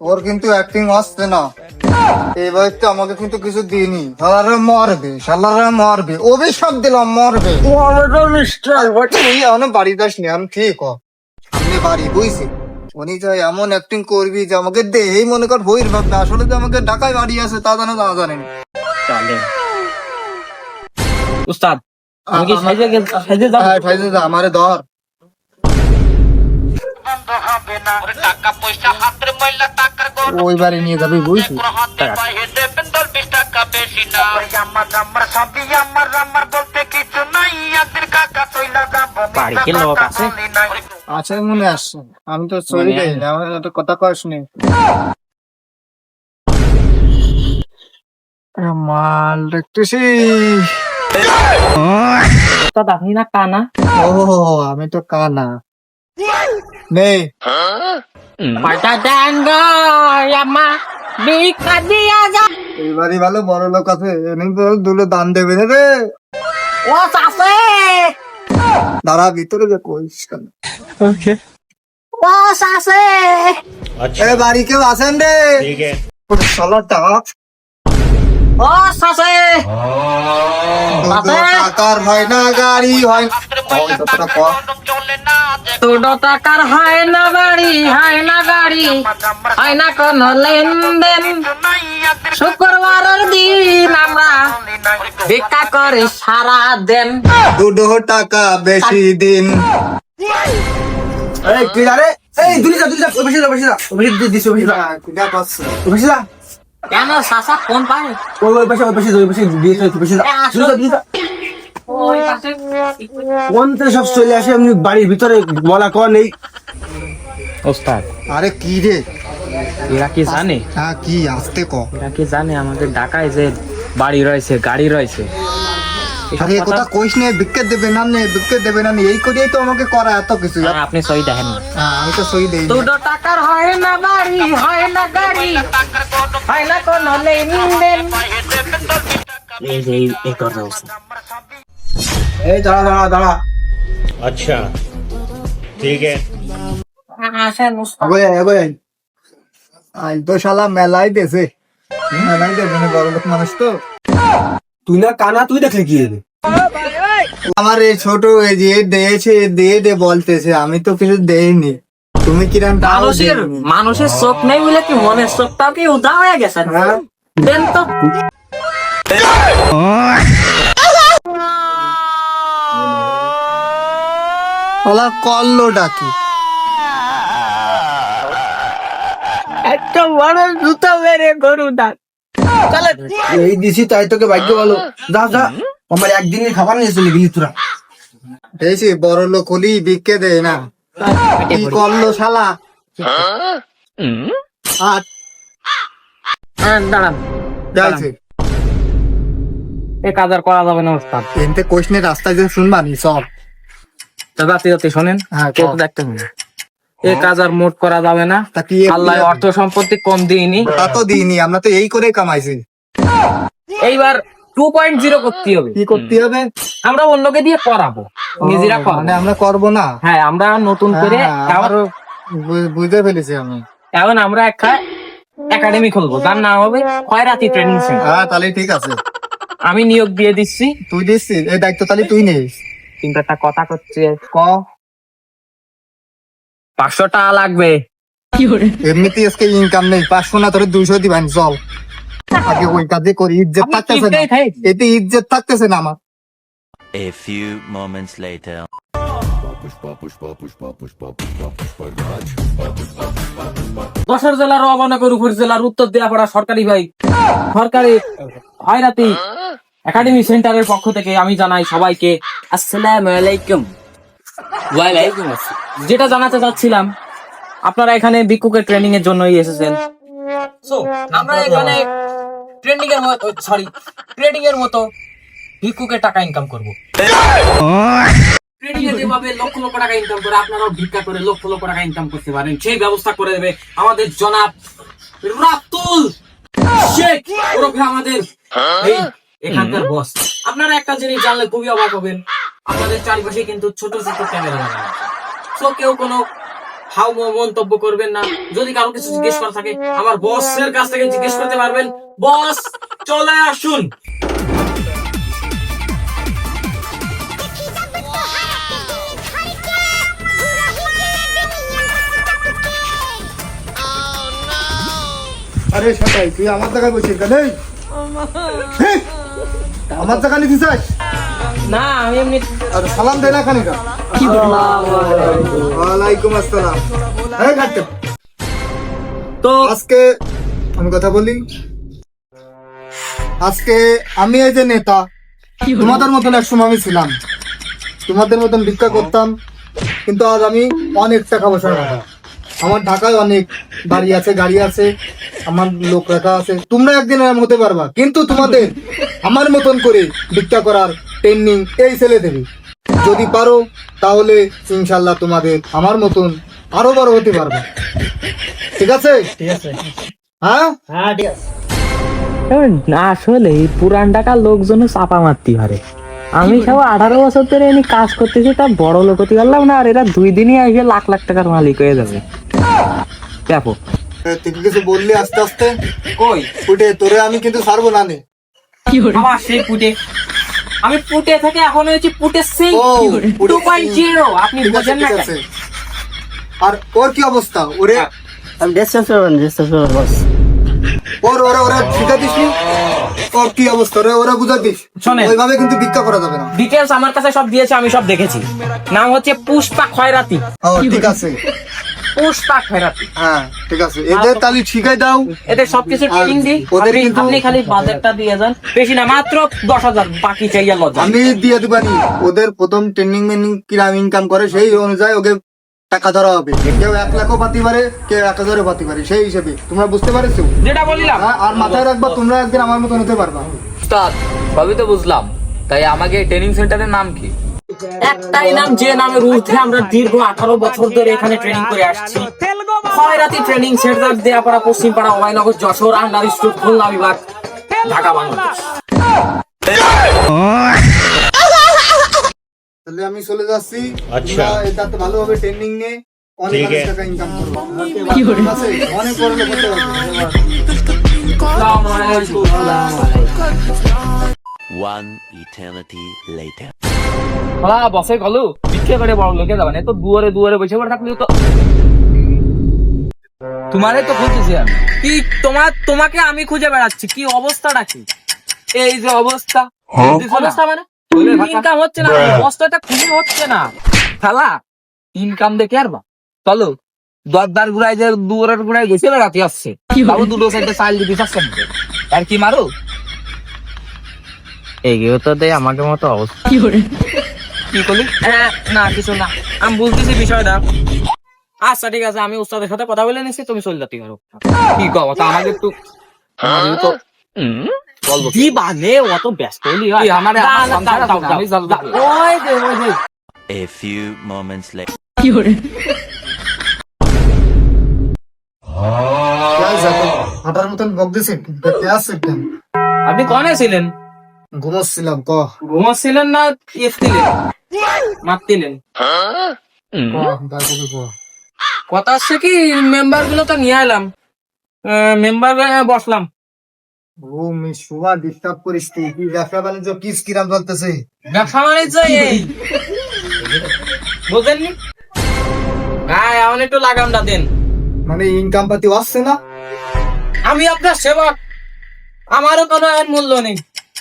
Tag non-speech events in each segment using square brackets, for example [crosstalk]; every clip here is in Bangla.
ওর কিন্তু অ্যাক্টিং আসছে না। এবার তো আমাকে কিন্তু কিছু দিইনি। শালারা মরবে শালারা মরবে। অভিশাপ দিলাম মরবে। তুই এখনও বাড়ি যাসনি আমি ঠিক হ সামনে বাড়ি বুঝছি উনি যে এমন অ্যাক্টিং করবি যে আমাকে দেহেই মনে কর ভৈর ভাববে আসলে যে আমাকে ঢাকায় বাড়ি আছে তা জানে না। জানেন উস্তাদ আমি কি আমারে ধর টাকা পয়সা হাতের ময়লা টাকার ওই বাড়ি নিয়ে যাবি বুঝছি হাতে পায়ে দেবেন দশ বিশ টাকা বেশি না। আমার আমার সবই আমার আমার বলতে কিছু নাই। আদের কাকা তৈলা যাব বাড়িতে লোক আছে? আছে মনে আসছে। আমি তো চলে যাই আমার একটা কথা কস নি। মাল দেখতেছি। আপনি না কানা? ও আমি তো কানা। নেই। পাটা দেন গো আমা ভিক্ষা দিয়া যা। এইবারই ভালো বড় লোক আছে এনে তো দুটো দান দেবে না রে। ও চাষে। দাঁড়া ভিতরে যে কইস কেন? ও চাষে। এ বাড়ি কেউ আছেন রে? শালা ও দুটো টাকার হয় না গাড়ি হয়। চলে না টাকার হয় না বাড়ি হয় না গাড়ি হয় না কোন লেনদেন। শুক্রবারের দিন আমরা ভিক্ষা করে সারা দেন। দুটো টাকা বেশি দিন। এই তুই আরে এই দুলি যা দুলি যা ওই পাশে যা পাশে যা ওই দিয়ে দিস ওই পাশে যা পাচ্ছে ওই পাশে যা কেন সাসা? কোন পারে ওই ওই পাশে ওই পাশে ওই পাশে দিয়ে ওই পাশে। কোন থেকে সব চলে আসে? এমনি বাড়ির ভিতরে বলা কর নেই। ওস্তাদ। আরে কি রে? এরা কি জানে? হ্যাঁ কি আসতে ক? এরা কি জানে? আমাদের ঢাকায় যে বাড়ি রয়েছে গাড়ি রয়েছে। আরে কথা কইস নে দেবে না নে দেবে না এই করেই তো আমাকে করা এত কিছু। হ্যাঁ, আপনি সই দেখেন। হ্যাঁ, আমি তো সই দেই দুটো টাকার হয় না বাড়ি হয় না গাড়ি। হয় না লেনদেন। এই যে এই এই দাঁড়া দাঁড়া দাঁড়া। আচ্ছা ঠিক আছে। হ্যাঁ, আগো দেশে দেবে বড় লোক মানুষ তো। তুই না কানা তুই দেখলি কি আমার এই ছোট এই যে দিয়েছে দিয়ে দে বলতেছে আমি তো কিছু দেইনি। তুমি কিরাম মানুষের। মানুষের চোখ নেই বলে কি মনের চোখটাও কি উদা হয়ে গেছে? হ্যাঁ। দেন তো। শালা করল ডাকি একটা বড় জুতা মেরে গরু দাঁত এই দিছি তাই তোকে ভাগ্য বলো যা যা। আমার একদিনের খাবার নিয়ে চলে গেলি তোরা। বড় লোক হলি বিক্কে দেয় না। কি করল শালা? আর হ্যাঁ, দাঁড়ান। যাইছে এ কাজ আর করা যাবে না ওস্তাদ এনতে রাস্তায় যে শুনবানি সব তা যাতে শোনেন। হ্যাঁ, কেউ দেখতে হবে। এ কাজ আর মোট করা যাবে না। আল্লাহ অর্থ সম্পত্তি কম দিইনি। তা তো দিইনি আমরা তো এই করে কামাইছি। এইবার টু পয়েন্ট জিরো করতে হবে। কি করতে হবে? আমরা অন্যকে দিয়ে করাবো নিজেরা মানে আমরা করব না? হ্যাঁ আমরা নতুন করে হ্যাঁ, বুঝতে ফেলেছি আমি। এখন আমরা একটা একাডেমি খুলবো যার নাম হবে খয়রাতি ট্রেনিং সেন্টার হ্যাঁ তাহলে ঠিক আছে। আমি নিয়োগ দিয়ে দিচ্ছি। তুই দিচ্ছিস? এই দায়িত্ব তাহলে তুই নিস। কিন্তু একটা কথা করছে ক? পাঁচশো টাকা লাগবে এমনিতে আজকে ইনকাম নেই পাঁচশো না তোরে দুইশো দিবেন চল। আগে ওই কাজে করি ইজ্জত থাকতেছে না। এতে ইজ্জত থাকতেছে না আমার। A few moments later. Jessore জেলার রবানগর উপর জেলার উত্তর দেয়াপাড়া সরকারি ভাই। সরকারি হয়রাতি একাডেমি সেন্টারের পক্ষ থেকে আমি জানাই সবাইকে আসসালামু আলাইকুম। ওয়ালাইকুম আসসালাম। যেটা জানাতে চাচ্ছিলাম আপনারা এখানে ভিক্ষুকের ট্রেনিং এর জন্যই এসেছেন। So, আমরা এখানে এর সরি এর মতো টাকা ইনকাম করব। করতে পারেন। ব্যবস্থা করে দেবে আমাদের জনাব আমাদের এখানকার বস আপনারা একটা জিনিস জানলে খুবই অবাক হবেন। আপনাদের চারিপাশে কিন্তু ছোট ছোট ক্যামেরা So, কেউ কোনো হাউ মন্তব্য করবেন না। যদি কারও কিছু জিজ্ঞেস করা থাকে আমার বসের কাছ থেকে জিজ্ঞেস করতে পারবেন। বস চলে আসুন। আরে সেটাই তুই আমার জায়গায় বসিস কেন আমার জায়গা নিতে চাস? না আমি এমনি আর সালাম ওয়ালাইকুম আসসালাম। এই ঘাটতে তো আজকে আমি কথা বলি। আজকে আমি এই যে নেতা তোমাদের মতন এক সময় আমি ছিলাম। তোমাদের মতন ভিক্ষা করতাম কিন্তু আজ আমি অনেক টাকা পয়সা রাখা আমার ঢাকায় অনেক বাড়ি আছে গাড়ি আছে আমার লোক রাখা আছে। তোমরা একদিন এরম হতে পারবা কিন্তু তোমাদের আমার মতন করে ভিক্ষা করার ট্রেনিং এই ছেলে দেবে যদি পারো তাহলে ইনশাল্লাহ তোমাদের আমার মতন আরও বড় হতে পারবে। ঠিক আছে? ঠিক আছে। হ্যাঁ? না আসলে এই পুরান টাকার লোকজন চাপা মারতে পারে আমি সব আঠারো বছর ধরে এনে কাজ করতেছি তা বড় লোক হতে পারলাম না আর এরা দুই দিনই এসে লাখ লাখ টাকার মালিক হয়ে যাবে। দেখো। তুই কিছু বললি আস্তে আস্তে? কই? ফুটে তোরে আমি কিন্তু ছাড়বো না নে। আমার সেই পুটে আমি পুটে থেকে এখন হয়েছি পুটে সেই টু পয়েন্ট জিরো আপনি বোঝেন না ঠিক আর ওর কি অবস্থা? ওরে? আমি ডিসকাস করবেন ডিসকাস করবেন বস ওর ওরা ওরা শিখা দিস? ওর কি অবস্থা? ওরা ওরা বুঝা দিস। ওইভাবে কিন্তু ভিক্ষা করা যাবে না। ডিটেলস আমার কাছে সব দিয়েছে আমি সব দেখেছি। নাম হচ্ছে পুষ্পা খয়রাতি। ও ঠিক আছে। পুষ্পা হ্যাঁ ঠিক আছে। এদের তালি শিখাই দাও। এদের সবকিছু ট্রেনিং দিই। ওদের কিন্তু- আপনি খালি বাজেটটা দিয়ে যান। বেশি না মাত্র দশ হাজার। বাকি চাইয়া লজ্জা আমি দিয়ে দিবানি ওদের প্রথম ট্রেনিং মেনিং কিরাম ইনকাম করে সেই অনুযায়ী ওকে টাকা ধরা হবে। কেউ এক লাখও পাতি পারে কেউ এক হাজারও পাতি পারে সেই হিসেবে। তোমরা বুঝতে পারছ? যেটা বলিলাম। হ্যাঁ, আর মাথায় রাখবা তোমরা একদিন আমার মতন হতে পারবা। উস্তাদ সবই তো বুঝলাম। তাই আমাকে ট্রেনিং সেন্টারের নাম কি? একটাই নাম যে নামের ঊর্ধ্বে আমরা দীর্ঘ আঠারো বছর ধরে এখানে ট্রেনিং করে আসছি Khairati training center Deyapara Paschimpara Abhaynagar Jessore under store Khulna বিভাগ ঢাকা বাংলাদেশ তাহলে আমি চলে যাচ্ছি আচ্ছা। এটা তো ভালোভাবে ট্রেনিং নিয়ে অনেক। টাকা ইনকাম করব অনেক বড় পারবে আলাইকুম। One eternity later. হলা বসে গলু। ভিক্ষে করে বড় লোকে যাবেন তো দুয়ারে দুয়ারে বসে পড়ে থাকলে তো। তোমারে তো খুঁজেছি আমি। কি তোমার তোমাকে আমি খুঁজে বেড়াচ্ছি? কি অবস্থাটা কি? এই যে অবস্থা। অবস্থা মানে? ইনকাম হচ্ছে না অবস্থাটা খুবই হচ্ছে না। খালা ইনকাম দেখে আর বা। চলো দরদার গুড়াই যে দুয়ারের গুড়াই গেছে রাতে আসছে। বাবু দুটো সাইডে চাল দিতে আর কি মারো? এগিয়ে তো দেয় আমাকে মতো অবস্থা। কি করলি? না কিছু না। আমি বুঝতেছি বিষয়টা। আচ্ছা ঠিক আছে আমি উস্তাদের সাথে কথা বলে নিচ্ছি তুমি চলে যেতে পারো কি কব তা আমাদের একটু আমাদের তো বলব কি? দিবানে অত ব্যস্ত হলি হয়। কি, আমারে-। ওই ওই A few moments later. হাঁটার মতন বক দিছে? আপনি কনে ছিলেন? ঘুমাচ্ছিলাম ক? ঘুমাচ্ছিলেন না এসছিলেন মারতিলেন ক, ক। কথা হচ্ছে কি মেম্বারগুলো তো নিয়ে এলাম। মেম্বার বসলাম। ও মিশুয়া ডিস্টার্ব করিস তুই। কি ব্যবসা বাণিজ্য কিরাম চলতেছে? ব্যবসা বাণিজ্য এই। বুঝলেননি হ্যাঁ এমন একটু লাগামটা দেন। মানে ইনকাম পাতি আসছে না? আমি আপনার সেবক। আমারও কোনো মূল্য নেই।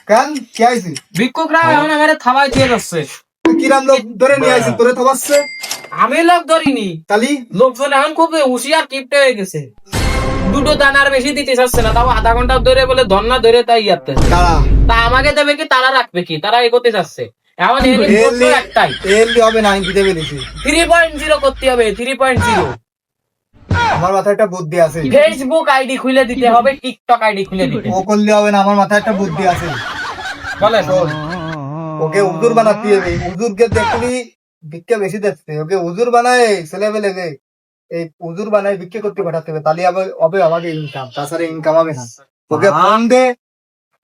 কেন? কি আইছে? ভিক্ষুকরা এখন আমার থাবায় দিয়ে যাচ্ছে। কিরাম লোক ধরে নিয়ে আইছিস তোরে থামাচ্ছে আমি লোক ধরিনি। কালি লোকজন এখন খুব হুশিয়ার কিপটে হয়ে গেছে। দুটো দানার বেশি দিতে চাচ্ছে না তাও আধা ঘণ্টা ধরে বলে ধর্না ধরে তাই ইয়াতে তা আমাকে দেবে কি তারা রাখবে কি? তারা এগোতে চাচ্ছে। এখন একটাই? হবে না আমি থ্রি পয়েন্ট জিরো করতে হবে থ্রি পয়েন্ট জিরো আমার মাথায় একটা বুদ্ধি আছে। ফেসবুক আইডি খুলে দিতে হবে টিকটক আইডি খুলে দিতে ও করলে হবে না আমার মাথায় একটা বুদ্ধি আছে। বলে ওকে উজুর বানাতে হবে উজুরকে দেখলি ভিক্ষা বেশি দেখছে। ওকে উজুর বানায় ছেলে পেলেকে এই উজুর বানায় ভিক্ষা করতে পাঠাতে হবে তাহলে হবে হবে আমাকে ইনকাম তাছাড়া ইনকাম হবে না। ওকে ফোন দে।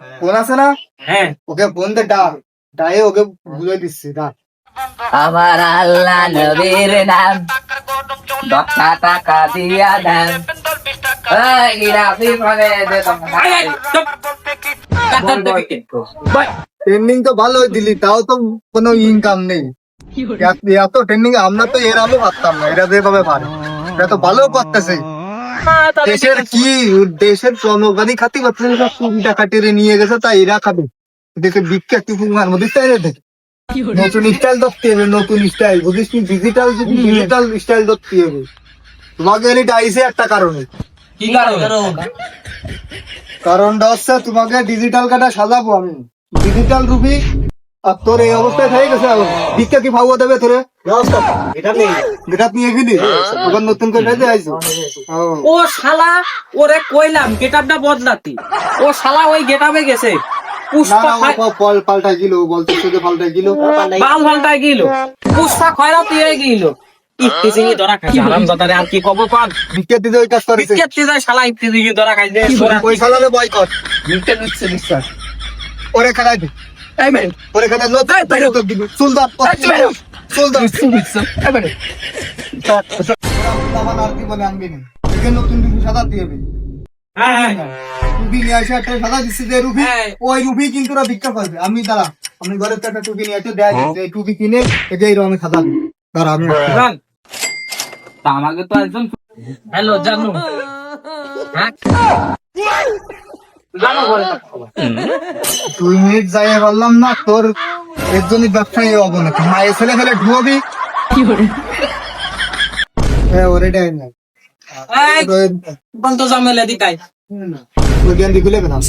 ফোন আছে না? হ্যাঁ। ওকে ফোন দে ডাক। ডায়ে ওকে বুঝাই দিচ্ছি ডাক। আমার আল্লাহ নবীর নাম। দশটা টাকা দিয়া দেন। এই, গিরাফি ফলে দে তোমার। ট্রেন্ডিং তো ভালোই দিলি তাও তো কোনো ইনকাম নেই। এত- এত ট্রেন্ডিং আমরা তো এর আলো পারতাম না এরা যেভাবে পারে। এরা তো ভালো করতেছে দেশের কি দেশের জনগণই খাতি করতেছে সব সুবিধা কাটিয়ে নিয়ে গেছে তাই এরা খাবে। দেশের বিখ্যাত পুঙ্গার মধ্যে স্টাইল দেখে। নতুন স্টাইল ধরতে হবে নতুন স্টাইল বুঝিস তুই ডিজিটাল ডিজিটাল স্টাইল ধরতে হবে। তোমাকে এটা আইসে একটা কারণে। কি কারণ? কারণটা হচ্ছে তোমাকে ডিজিটাল কাটা সাজাবো আমি। ডিজিটাল রুপি আর তোর এই অবস্থায় থেকে গেছে এখন ভিক্ষা কি ভাবো দেবে তোরে? এটা নিয়ে গেলি? আবার নতুন করে ভেজে ও। শালা ওরে কইলাম গেটআপটা বদলাতি। ও শালা ওই গেটআপে গেছে। গেল বলতে গেল। বাল গিল। পুষ্পা গিল। দাদারে আর কি কব পান? ওই কাজ শালা ধরা ওই বয়কট নিচ্ছে ওরে খেলাই দে। এই মেয়ে ওরে খেলাই নতুন সুলতান সুলতান আমার আর কি বলে আনবি না এখানে নতুন রুপি সাদা দিয়ে দিবি। হ্যাঁ হ্যাঁ। টুপি নিয়ে আসে একটা সাদা দিচ্ছে যে রুপি হ্যাঁ। ওই রুপি কিন্তু ওরা ভিক্ষা করবে। আমি দাঁড়া আমি ঘরের থেকে একটা টুপি নিয়ে আসে দেয় এই টুপি কিনে একে এই রঙে সাদা দিবি। দাঁড়া আমি তা আমাকে তো একজন হ্যালো জানু। [laughs] হ্যাঁ? দুই মিনিট যাই বললাম না তোর এর জন্য ব্যবসায়ী হব না মায়ের ছেলে ফেলে ঢুকবি। হ্যাঁ ওরে দেয় না। বন্ধ জামেলে দিকাই। ওই গেন্দি খুলে গেলাম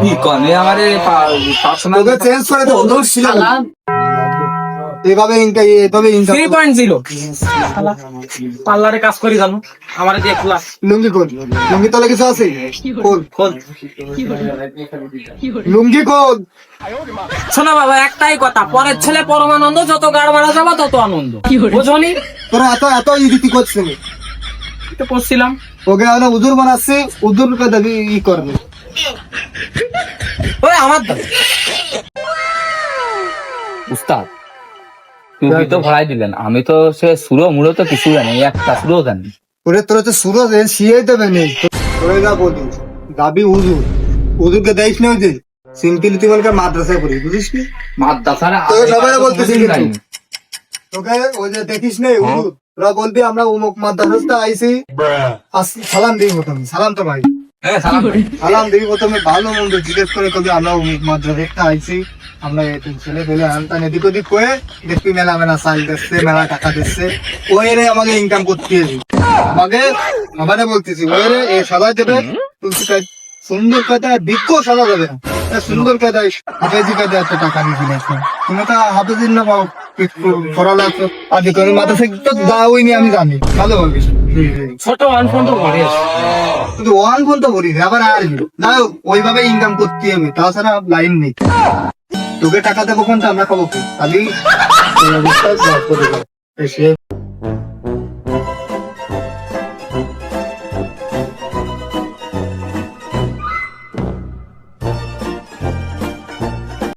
কি কনে আমারে পার্সোনাল চেঞ্জ করে দেবো তোর ছিল না। এভাবে ইনকাম এভাবে ইনকাম থ্রি পয়েন্ট জিরো পার্লারে কাজ করি জানো আমার দিয়ে খোলা। লুঙ্গি কোন লুঙ্গি তলে কিছু আছে? খোল। লুঙ্গি কোন শোনো বাবা একটাই কথা পরের ছেলে পরমানন্দ যত গাড় মারা যাবা তত আনন্দ। বুঝনি? তোরা এত এত ইদিতি করছে। তো করছিলাম ওকে এখন উজুর বানাচ্ছে উদুর কে দেখি ই করবে। ওই আমার দাম উস্তাদ তুমি তো ভরাই দিলেন আমি তো সে সুরো মুড়ো তো কিছু জানি একটা সুরো জানি। ওরে তোরা তো এ শিয়ে দেবে নেই তোরে যা বলি দাবি উজুর উজুরকে দেখিস না ওই যে সিম্পল তুই বলকে মাদ্রাসায় পড়ি বুঝিস কি মাদ্রাসারা তো সবাই বলতেছি কিন্তু। তোকে ওই যে দেখিস নেই উজুর তোরা বলবি আমরা অমুক মাদ্রাসাতে আইসি আস- সালাম দিই প্রথমে সালাম তো ভাই। সালাম দিই প্রথমে ভালো মন্দ জিজ্ঞেস করে কবি আমরা অমুক মাদ্রাসাতে আইসি আমরা এরকম ছেলে পেলে আনতাম এদিক ওদিক করে দেখবি মেলা মেলা সাইল দিচ্ছে মেলা টাকা দিচ্ছে। ওই রে আমাকে ইনকাম করতে আমাকে আমারে বলতেছি ওই রে এ সাদা দেবে তুলসী কাজ সুন্দর কথা বিজ্ঞ সাদা এ সুন্দর কথা হাফেজি কাজে এত টাকা নিয়ে দিলে তুমি তো হাফেজির না পাও পড়ালা আদি করে মাদ্রাসা তো দাওই নি আমি জানি। ভালো বলবি ছোট ওয়ান ফোন তো ঘরে কিন্তু ওয়ান ফোন তো করিস আবার আর না, ওইভাবে ইনকাম করতে আমি তাছাড়া লাইন নেই। তোকে টাকা দেবো কোনটা, আমরা খাব খালি এই